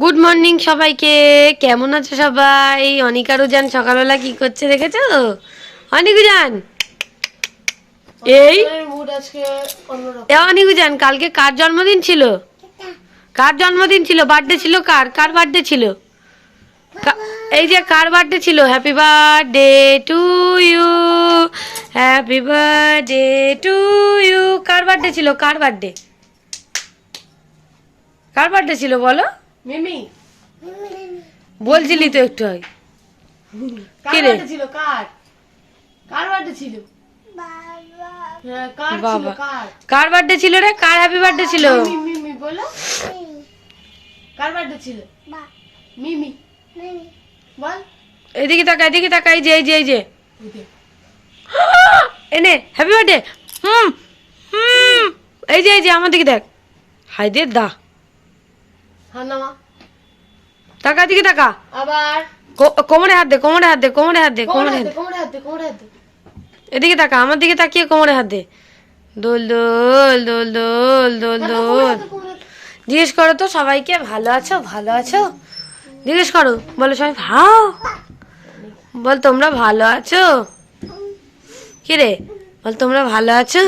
Good morning সবাইকে। কেমন আছো সবাই? অনিকারু যান সকালবেলা কি করছে দেখেছ? অনিকু যান এই। মুড আজকে অন্যরকম। এ অনিকু যান কালকে কার জন্মদিন ছিল? কার জন্মদিন ছিল? বার্থডে ছিল কার? কার বার্থডে ছিল? এই যে কার বার্থডে ছিল? Happy birthday to you happy birthday to you car birthday ছিল? কার বার্থডে কার বার্থডে ছিল বলো? মিমি। বলছিলি তো একটু আগে। কার? বার্থডে ছিল? কার? কার বার্থডে ছিল? হ্যাঁ কার বাবা। কার? বার্থডে ছিল রে? কার হ্যাপি বার্থডে ছিল? মিমি মিমি বলো। কার বার্থডে ছিল? মিমি। বল। এদিকে তাকা এদিকে তাকা এই যে এই যে এই যে। এনে হ্যাপি বার্থডে হুম হুম। এই যে এই যে আমার দিকে দেখ। হাই দে দা। তাকা দিকে তাকা আবার? কোমরে হাত দে কোমরে হাত দে কোমরে হাত দে কোমরে হাত দে, কোমরে হাত দে কোমরে হাত দে। এদিকে তাকা আমার দিকে তাকিয়ে কোমরে হাত দে। দোল দোল দোল দোল দোল দোল। জিজ্ঞেস করো তো সবাইকে ভালো আছো ভালো আছো? জিজ্ঞেস করো বলো সবাই ভাও বল তোমরা ভালো আছো? কি রে? বল তোমরা ভালো আছো?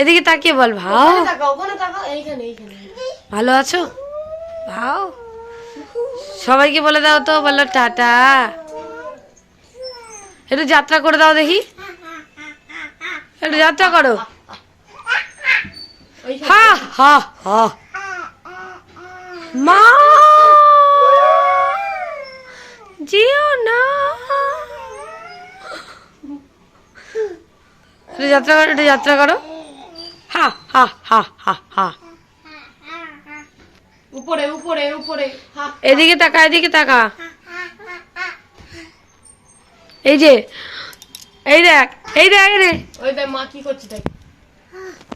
এদিকে তাকিয়ে বল ভাও ভালো আছো? ভাও সবাইকে বলে দাও তো, বলো টাটা। একটু যাত্রা করে দাও দেখি। একটু যাত্রা করো। মা! জিও না। যাত্রা করো, একটু যাত্রা করো। হা হা হা হা হা। উপরে উপরে উপরে। এদিকে তাকা এদিকে তাকা। এই যে এই দেখ এই দেখ এনে ওই দেখ মা কি করছে দেখ।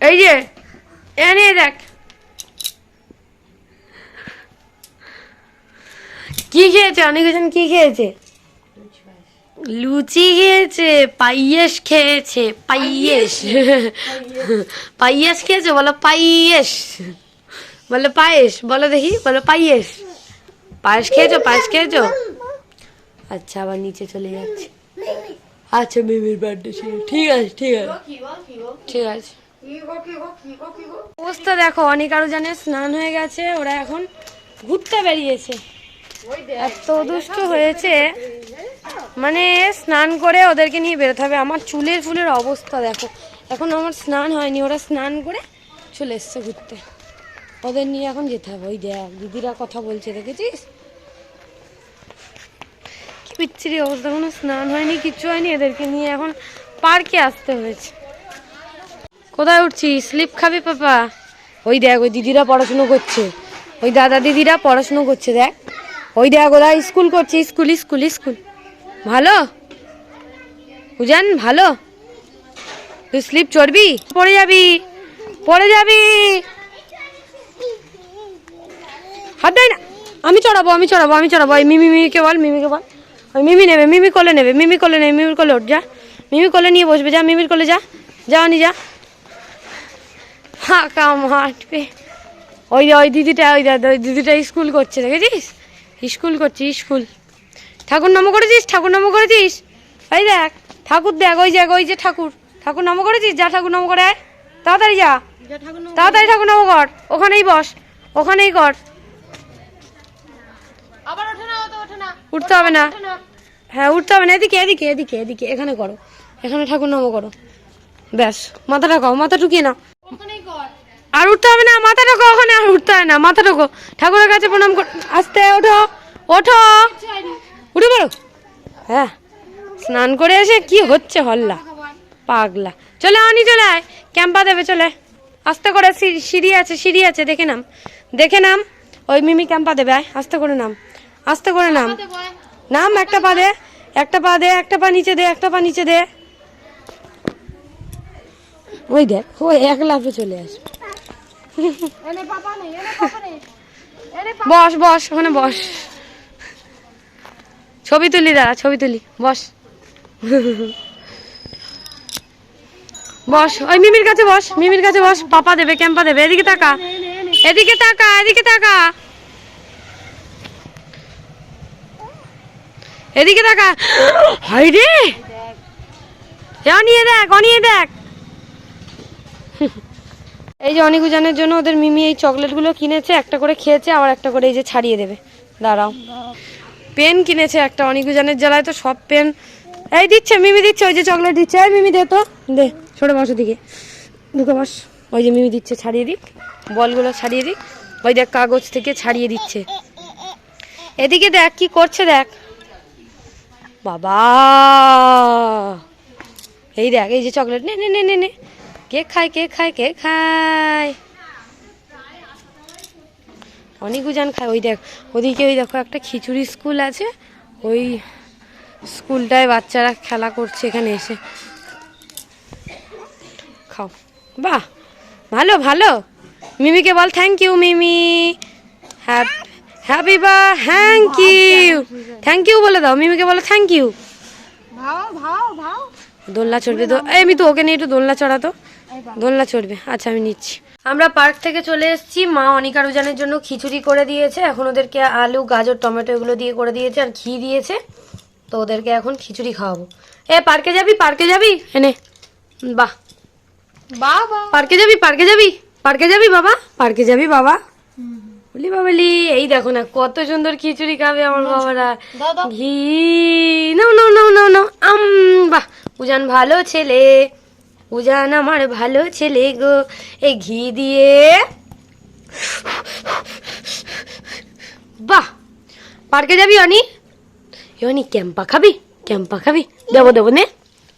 এই যে এনে দেখ। কি খেয়েছে? অনেকজন কি খেয়েছে? লুচি খেয়েছে পাইয়েস খেয়েছে পাইয়েস। পাইয়েস খেয়েছে বলো পাইয়েস। বলো পায়েস, বলো দেখি, বলো পায়েস। পায়েস খেয়েছো পায়েস খেয়েছো? আচ্ছা আবার নিচে চলে যাচ্ছে। আচ্ছা মিমির বার্থডে ছিল। ঠিক আছে ঠিক আছে। ঠিক আছে। অবস্থা দেখো, অনেক আরও জানে, স্নান হয়ে গেছে, ওরা এখন ঘুরতে বেরিয়েছে। এত দুষ্ট হয়েছে। মানে স্নান করে ওদেরকে নিয়ে বেরোতে হবে। আমার চুলের ফুলের অবস্থা দেখো। এখন আমার স্নান হয়নি, ওরা স্নান করে চলে এসছে ঘুরতে। ওদের নিয়ে এখন যেতে হবে ওই দেখ দিদিরা কথা বলছে দেখেছিস? কি বিচ্ছিরি অবস্থা কোনো স্নান হয়নি কিচ্ছু হয়নি এদেরকে নিয়ে এখন পার্কে আসতে হয়েছে। কোথায় উঠছিস? স্লিপ খাবি পাপা? ওই দেখ ওই দিদিরা পড়াশুনো করছে। ওই দাদা দিদিরা পড়াশুনো করছে দেখ। ওই দেখ ওরা স্কুল করছে স্কুল স্কুল স্কুল। ভালো? বুঝান ভালো? তুই স্লিপ চড়বি? পড়ে যাবি পড়ে যাবি। হাত দেয় না। আমি চড়াবো আমি চড়াবো আমি চড়াবো। ওই মিমি মিমিকে বল মিমিকে বল। ওই মিমি নেবে মিমি কোলে নেবে মিমি কোলে নেবে মিমির কোলে উঠ যা। মিমি কোলে নিয়ে বসবে যা মিমির কোলে যা। যা নি যা। ফাঁকা মাঠবে ওই যে ওই দিদিটা ওই দাদা ওই দিদিটা স্কুল করছে দেখেছিস? স্কুল করছে স্কুল। ঠাকুর নম করেছিস ঠাকুর নম করেছিস? ওই দেখ ঠাকুর দেখ ওই দেখ ওই যে ঠাকুর। ঠাকুর নম করেছিস? যা ঠাকুর নম করে। আয়। তাড়াতাড়ি যা। তাড়াতাড়ি ঠাকুর নম কর। ওখানেই বস ওখানেই কর আবার ওঠে না ও তো ওঠে না উঠতে হবে না। হ্যাঁ উঠতে হবে না। এদিকে এদিকে এদিকে এদিকে এখানে করো। এখানে ঠাকুর নম করো। ব্যাস মাথাটা খাও মাথা ঢুকিয়ে নাও। আর উঠতে হবে না মাথা ঢোকো ওখানে আর উঠতে হয় না মাথা ঢোকো। ঠাকুরের কাছে প্রণাম কর আস্তে ওঠো ওঠো। উঠে পড়ো। হ্যাঁ স্নান করে এসে কি হচ্ছে হল্লা। পাগলা। চলে আনি চলে আয়। ক্যাম্পা দেবে চলে আস্তে করে সিঁড়ি আছে সিঁড়ি আছে দেখে নাম। দেখে নাম। ওই মিমি ক্যাম্পা দেবে আয়। আস্তে করে নাম। আস্তে করে নাম। নাম একটা পা দে একটা পা দে একটা পা নিচে দে একটা পা নিচে দে। ওই দেখ ও এক লাফে চলে আসবে বস বস ওখানে বস। ছবি তুলি দাঁড়া ছবি তুলি বস। বস ওই মিমির কাছে বস মিমির কাছে বস পাপা দেবে ক্যাম্পা দেবে এদিকে তাকা। এদিকে তাকা এদিকে তাকা। এদিকে দেখা হাই রে। অনিয়ে দেখ অনিয়ে দেখ। এই যে অনিকুজানের জন্য ওদের মিমি এই চকলেটগুলো কিনেছে একটা করে খেয়েছে আবার একটা করে এই যে ছাড়িয়ে দেবে। দাঁড়াও। পেন কিনেছে একটা অনিকুজানের জ্বালায় তো সব পেন। এই দিচ্ছে মিমি দিচ্ছে ওই যে চকলেট দিচ্ছে। এই মিমি দে তো দে সরে বসো দিকে। ঢুকে বস ওই যে মিমি দিচ্ছে ছাড়িয়ে দিক। বলগুলো ছাড়িয়ে দিক। ওই দেখ কাগজ থেকে ছাড়িয়ে দিচ্ছে। এদিকে দেখ কি করছে দেখ। বাবা। এই দেখ, এই যে চকলেট নে নে নে নে নে। কেক খায় কেক খায় কেক খায়? অনেক উজান খায়। ওই দেখ, ওদিকে ওই দেখো একটা খিচুড়ি স্কুল আছে। ওই স্কুলটায় বাচ্চারা খেলা করছে এখানে এসে। খাও। বাহ, ভালো ভালো। মিমিকে বল থ্যাংক ইউ মিমি। হ্যাপি বা থ্যাংক ইউ থ্যাংক ইউ বলে দাও মিমিকে বলো থ্যাংক ইউ ভাও ভাও ভাও। দোলনা চড়বে তো। এই আমি তো ওকে নিয়ে একটু দোলনা চড়াতো। দোলনা চড়বে। আচ্ছা আমি নিচ্ছি। আমরা পার্ক থেকে চলে এসেছি। মা অনিকা রুজানের জন্য খিচুড়ি করে দিয়েছে। এখন ওদেরকে আলু গাজর টমেটো এগুলো দিয়ে করে দিয়েছে আর ঘি দিয়েছে। তো ওদেরকে এখন খিচুড়ি খাওয়াবো। এ পার্কে যাবি? পার্কে যাবি? এনে বাহ। বাবা। পার্কে যাবি? পার্কে যাবি? পার্কে যাবি বাবা? পার্কে যাবি বাবা? বলি বাবলি এই দেখো না কত সুন্দর খিচুড়ি খাবে আমার বাবারা। ঘি নাও নাও নাও নাও নাও। আম বাহ উজান ভালো ছেলে। উজান আমার ভালো ছেলে গো। এই ঘি দিয়ে বাহ পার্কে যাবি অনি? অনি ক্যাম্পা খাবি? ক্যাম্পা খাবি? দেবো দেবো নে।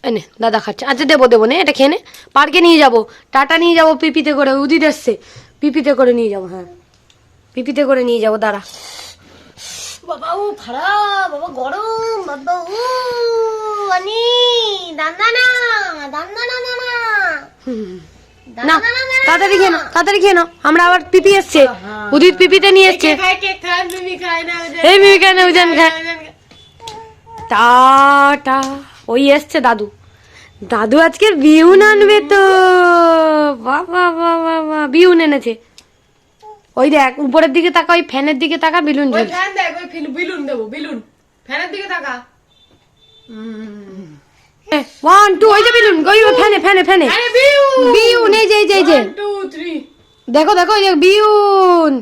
এই নে দাদা খাচ্ছে। আচ্ছা দেবো দেবো নে এটা খেয়ে নে। পার্কে নিয়ে যাব টাটা নিয়ে যাব পিপিতে করে উদিত আসছে পিপিতে করে নিয়ে যাব হ্যাঁ। পিপিতে করে নিয়ে যাব দাঁড়া। বাবা ও খারা বাবা গরম বাবা ও আনি দান্দা না দান্দা না না না না তাড়াতাড়ি খেয়ে নাও তাড়াতাড়ি খেয়ে নাও। আমরা আবার পিপি এসছে। উদিত পিপিতে নিয়ে এসছে। খায় মিমি খায় না এই উজান খায় টাটা ওই এসছে দাদু। দাদু আজকে বিউন আনবে তো। বাবা বাবা বাবা বিউন এনেছে। ওই দেখ উপরের দিকে তাকা ওই ফ্যানের দিকে তাকা বিলুন ওই ফ্যান দেখ ওই ফিল- বিলুন দেবো বিলুন। ফ্যানের দিকে তাকা। ওয়ান টু ওই যে বিলুন ওই ফ্যানে ফ্যানে ফ্যানে। আরে বিউ! বিউন এই যে এই যে এই যে। দেখো দেখো ওই যে বিউন।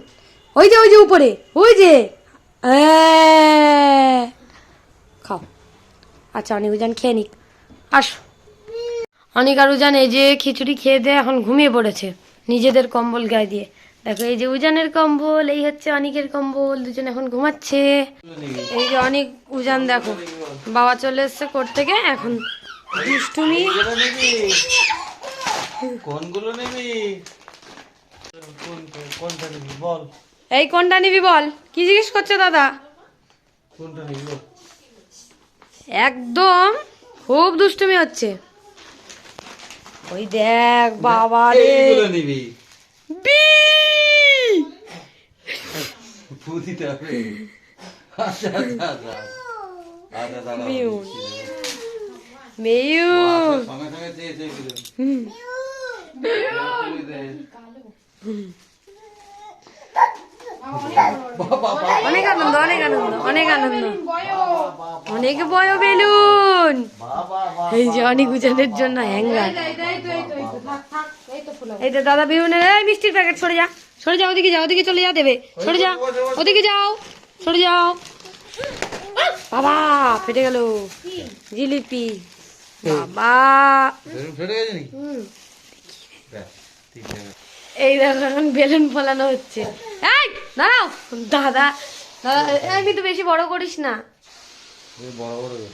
ওই যে ওই যে উপরে ওই যে। এ, খাও। আচ্ছা অনেক উজান খেয়ে নিক। আসো। অনেক আর উজান এই যে খিচুড়ি খেয়ে দিয়ে এখন ঘুমিয়ে পড়েছে নিজেদের কম্বল গায়ে দিয়ে। দেখো এই যে উজানের কম্বল এই হচ্ছে অনেকের কম্বল দুজন এখন ঘুমাচ্ছে। এই যে অনেক উজান দেখো বাবা চলে এসছে কোর্ট থেকে এখন দুষ্টুমি। কোনগুলো নিবি? কোনটা নিবি বল। এই কোনটা নিবি বল? কি জিজ্ঞেস করছে দাদা? কোনটা নিবি একদম খুব দুষ্টুমি হচ্ছে। ওই দেখ বাবা রে। নিবি। বি! ফু দিতে হবে আচ্ছা আচ্ছা আচ্ছা আচ্ছা দাঁড়াও মিউন। দিচ্ছি, দাঁড়াও। মেয়ু আচ্ছা, সঙ্গে সঙ্গে চেয়েছে এগুলো তুই দে। বাবা, বাবা, অনেক আনন্দ অনেক আনন্দ অনেক আনন্দ অনেক বয় বেলুন বাবা, বাবা। এই যে অনেক উজানের জন্য হ্যাঙ্গার এই তো দাদা বিহুনের এই মিষ্টির প্যাকেট সরে যা সরে যাও ওদিকে যাও ওদিকে চলে যা দেবে। সরে যা ওদিকে যাও সরে যাও। বাবা ফেটে গেল। জিলিপি। বাবা। এই দেখো এখন বেলুন ফোলানো হচ্ছে। এই দাঁড়াও। দাদা আমি তো বেশি বড় করিস না।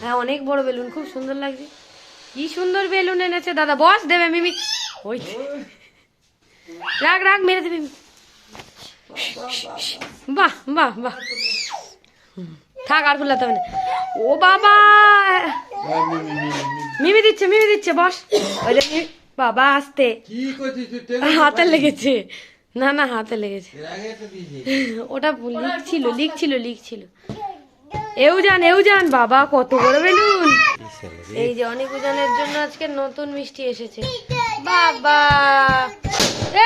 হ্যাঁ অনেক বড় বেলুন খুব সুন্দর লাগছে। কি সুন্দর বেলুন এনেছে দাদা। বস দেবে মিমি। ওই রাগ রাগ মেরে দেবে বাহ বাহ বাহ। থাক আর ফুলাতে হবে না। ও বাবা। মিমি দিচ্ছে মিমি দিচ্ছে বস। ওই বাবা আসতে। হাতে লেগেছে। না না হাতে লেগেছে। ওটা লিক ছিল লিক ছিল এও যান এও যান বাবা কত বড় বেলুন। এই যে অনেক উজানের জন্য আজকে নতুন মিষ্টি এসেছে। বাবা!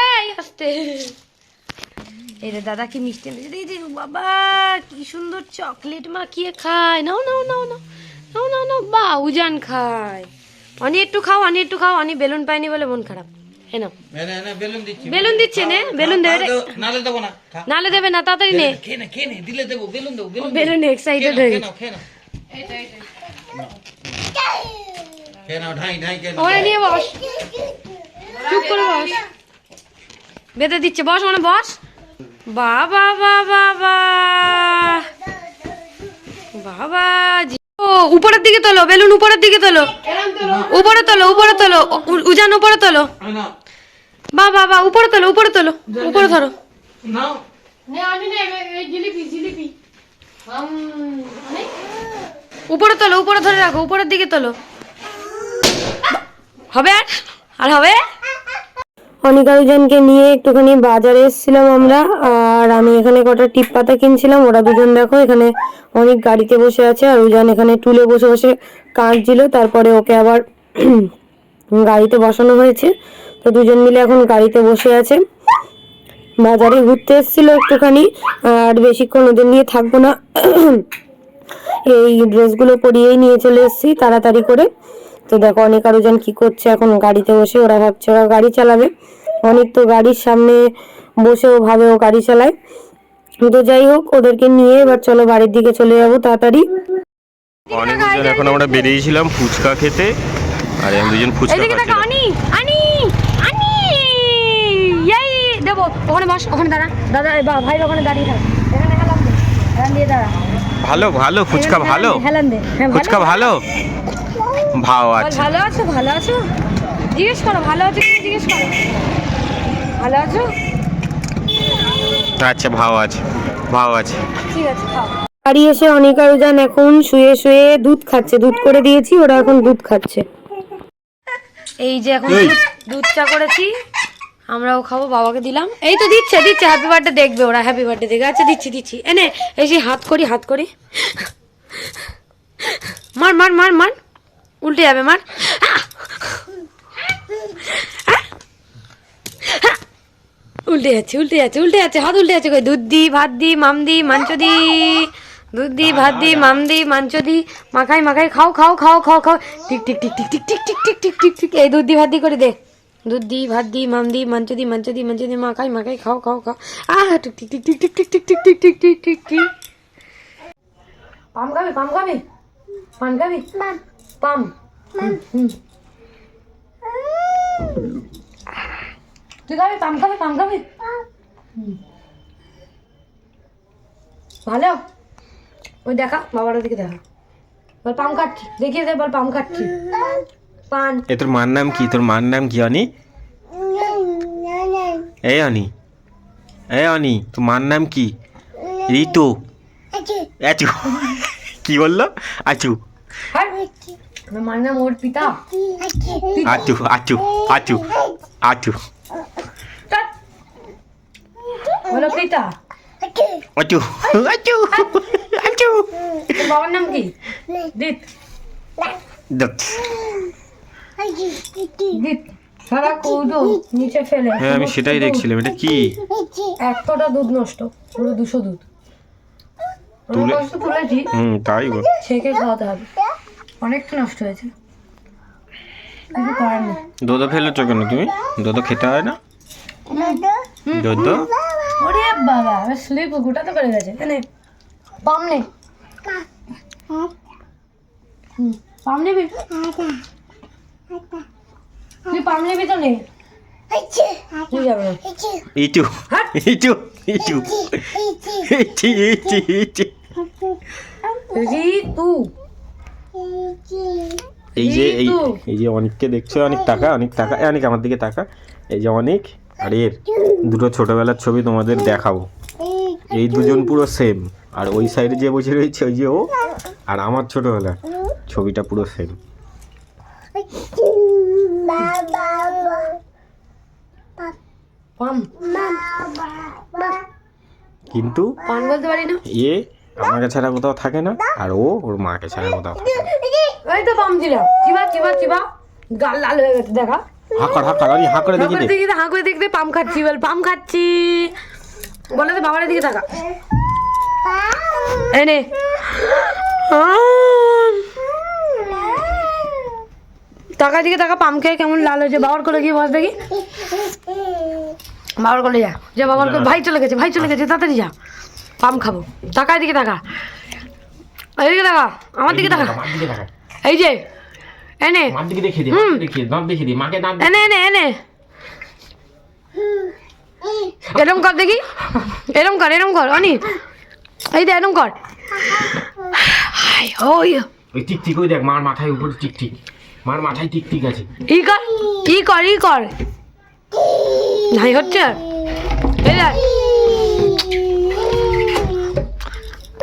এই আসতে। এই রে দাদা কি মিষ্টি এনেছে। বাবা কি সুন্দর চকলেট মাখিয়ে খায়। নাও নাও নাও নাও নাও নাও নাও বা উজান খায়। অনি একটু খাও অনি একটু খাও অনি বেলুন পায়নি বলে মন খারাপ। বেলুন দিচ্ছে নে? বেলুন দেবে রে। নালে দেবো না তাড়াতাড়ি নে। বেলুন এক্সাইটেড হয়ে নিয়ে চুপ করে বস। বেঁধে দিচ্ছে বস মানে বস। বাবা বাবা বাবা ও উপরের দিকে তোলো বেলুন উপরের দিকে তোলো। উপরে তোলো উপরে তোলো উজান উপরে তোলো। বা বাবা উপরে তোলো উপরে তোলো উপরে ধরো। নাও। উপরে তোলো উপরে ধরে রাখো উপরের দিকে তোলো। হবে? আর? আর হবে? অনিকারুজনকে নিয়ে একটুখানি বাজারে এসেছিলাম আমরা, আর আমি এখানে কটা টিপ পাতা কিনছিলাম, ওরা দুজন দেখো এখানে অনেক গাড়িতে বসে আছে, আর উজান এখানে টুলে বসে বসে কাঁদছিল, তারপরে ওকে আবার গাড়িতে বসানো হয়েছে, তো দুজন মিলে এখন গাড়িতে বসে আছে। বাজারে ঘুরতে এসেছিল একটুখানি, আর বেশিক্ষণ ওদের নিয়ে থাকব না। এই ড্রেসগুলো পরিয়েই নিয়ে চলে এসেছি, তাড়াতাড়ি করে। তো দেখো অনেক আরোজন কি করছে এখন গাড়িতে বসে, ওরা ভাবছে ওরা গাড়ি চালাবে। অনেক তো গাড়ির সামনে বসেও ও ভাবে ও গাড়ি চালায়। তো যাই হোক ওদেরকে নিয়ে এবার চলো বাড়ির দিকে চলে যাব তাড়াতাড়ি। অনেকজন এখন আমরা বেরিয়েছিলাম ফুচকা খেতে আর আমি দুজন ফুচকা আনি আনি আনি! এই দেবো ওখানে বস ওখানে দাঁড়া। দাদা বা ভাই ওখানে দাঁড়িয়ে থাক। এখানে হেলান দে হেলান দিয়ে দাঁড়া। ভালো ভালো ফুচকা ভালো। হেলান দে। হ্যাঁ ফুচকা ভালো? ভাও বল, আচ্ছা। ভালো আছো ভালো আছো? জিজ্ঞেস করো ভালো আছো কি জিজ্ঞেস করো। ভালো আছো? আচ্ছা ভাও আছে ভাও আছে। ঠিক আছে খাও। বাড়ি এসে অনিকা উজান এখন শুয়ে শুয়ে দুধ খাচ্ছে দুধ করে দিয়েছি ওরা এখন দুধ খাচ্ছে। এই যে এখন দুধ চা করেছি আমরাও খাব বাবাকে দিলাম। এই তো দিচ্ছে দিচ্ছে হ্যাপি বার্থডে দেখবে ওরা হ্যাপি বার্থডে দেখবে। আচ্ছা দিচ্ছি দিচ্ছি। এনে এই যে হাত করি হাত করি। মার মার মার মার। উল্টে যাবে মার। উল্টে যাচ্ছে উল্টে যাচ্ছে উল্টে যাচ্ছে হাত উল্টে যাচ্ছে কই দুধ দি ভাত দি মাম দি মাংস দি দুধ দি ভাত দি মাম দি মাংস দি মাখাই মাখাই খাও খাও খাও খাও খাও tick tick tick tick tick tick tick tick tick tick tick এই দুধ দি ভাত দি করে দে দুধ দি ভাত দি মাম দি মাংস দি মাংস দি মাংস দি মাখাই মাখাই খাও খাও খাও আহ tick tick tick tick tick tick tick tick tick tick tick tick tick পাম খাবি পাম খাবি পান খাবি পাম হুম তুই খাবি পাম খাবি পাম খাবি। ভালো। ওই দেখা বাবার দিকে দেখা। বল পাম খাচ্ছি। দেখিয়ে দে বল পাম খাচ্ছি। পান। এ তোর মার নাম কি? তোর মার নাম কি অনি? এই অনি। এই অনি তোর মার নাম কি? ঋতু। আচু। কি বলল? আচু। মার নাম ওর পিতা। আচু আচু আচু আচু। বলো পিতা আচু আচু আচু বাবার নাম কি? দিত। দেখ। দিত। সারা কৌটো নিচে ফেলে। হ্যাঁ আমি সেটাই দেখছিলাম। এটা কি? এতটা দুধ নষ্ট। পুরো দুশো দুধ। তুলে- কষ্ট তুলেছি। হুম তাই বল ছেঁকে খাওয়াতে হবে। অনেকটা নষ্ট হয়েছে। কিছু করার নেই। দোদো ফেলেছো কেন তুমি? দোদো খেতে হয় না? দোদো? ওরে বাবা আমার স্লিপ গোটাতে করে গেছে। পাম পাম নেবি? তুই পাম নেবি তো না। ইটু ইটু ইটু ইটি ইটি ইটি। ঋতু। এই যে। এই যে অনেককে দেখছ অনেক টাকা অনেক টাকা অনেক আমার দিকে টাকা। এই যে অনেক আর এর দুটো ছোটবেলার ছবি তোমাদের দেখাবো। এই দুজন পুরো সেম আর ওই সাইডে যে বসে রয়েছে ওই যে ও, আর আমার ছোটবেলার ছবিটা পুরো সেম কিন্তু এ আমাকে ছাড়া কোথাও থাকে না, আর ও ওর মাকে ছাড়া কোথাও থাকে না। এই তো পাম ছিল চিবা চিবা চিবা গাল লাল হয়ে গেছে, দেখা। হাঁ কর হাঁ কর করে হাঁ দেখি দেখি হাঁ করে দেখতে পাম খাচ্ছি বল পাম খাচ্ছি। বলে দে বাবার দিকে তাকা। এনে টাকা দিকে টাকা পাম খেয়ে কেমন লাল হয়েছে। বাবার করে গিয়ে বস দেখি। বাবার করে যা যা বাবার করে ভাই চলে গেছে ভাই চলে গেছে তাড়াতাড়ি যা। পাম খাব। টাকার দিকে টাকা এদিকে টাকা আমার দিকে তাকা। এই যে এনে। মার দিকে দেখিয়ে দে মাকে দেখিয়ে দাঁত দেখিয়ে দে মাকে দাঁত এনে এনে এনে। এরম কর দেখি। এরম কর এরম কর অনি। এই দে এরম কর। হাই ওই। ওই টিক টিক ওই দেখ মার মাথায় উপরে টিক টিক। মার মাথায় টিক টিক আছে। ই কর ই কর ই কর। নাই হচ্ছে। এই দেখ।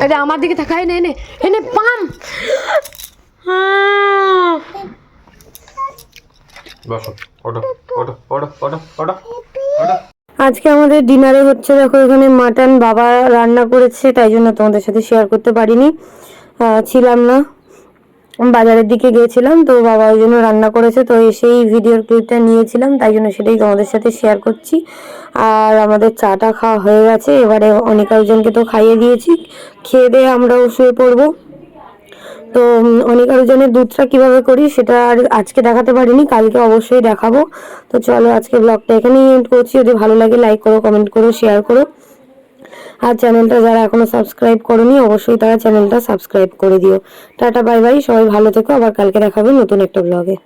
এই আমার দিকে তাকাই নে এনে এনে পাম। আজকে আমাদের ডিনারে হচ্ছে দেখো, এখানে মাটন বাবা রান্না করেছে, তাই জন্য তোমাদের সাথে শেয়ার করতে পারিনি। ছিলাম না, বাজারের দিকে গিয়েছিলাম, তো বাবা ওই জন্য রান্না করেছে, তো সেই ভিডিওর ক্লিপটা নিয়েছিলাম, তাই জন্য সেটাই তোমাদের সাথে শেয়ার করছি। আর আমাদের চাটা খাওয়া হয়ে গেছে, এবারে অনেক একজনকে তো খাইয়ে দিয়েছি, খেয়ে দিয়ে আমরাও শুয়ে পড়ব। তো অনেক আলোচনের দুধটা কীভাবে করি সেটা আর আজকে দেখাতে পারিনি, কালকে অবশ্যই দেখাবো। তো চলো আজকে ব্লগটা এখানেই এন্ড করছি। যদি ভালো লাগে লাইক করো কমেন্ট করো শেয়ার করো। আর চ্যানেলটা যারা এখনও সাবস্ক্রাইব করনি, অবশ্যই তারা চ্যানেলটা সাবস্ক্রাইব করে দিও। টাটা বাই বাই সবাই ভালো থেকো। আবার কালকে দেখাবে নতুন একটা ব্লগে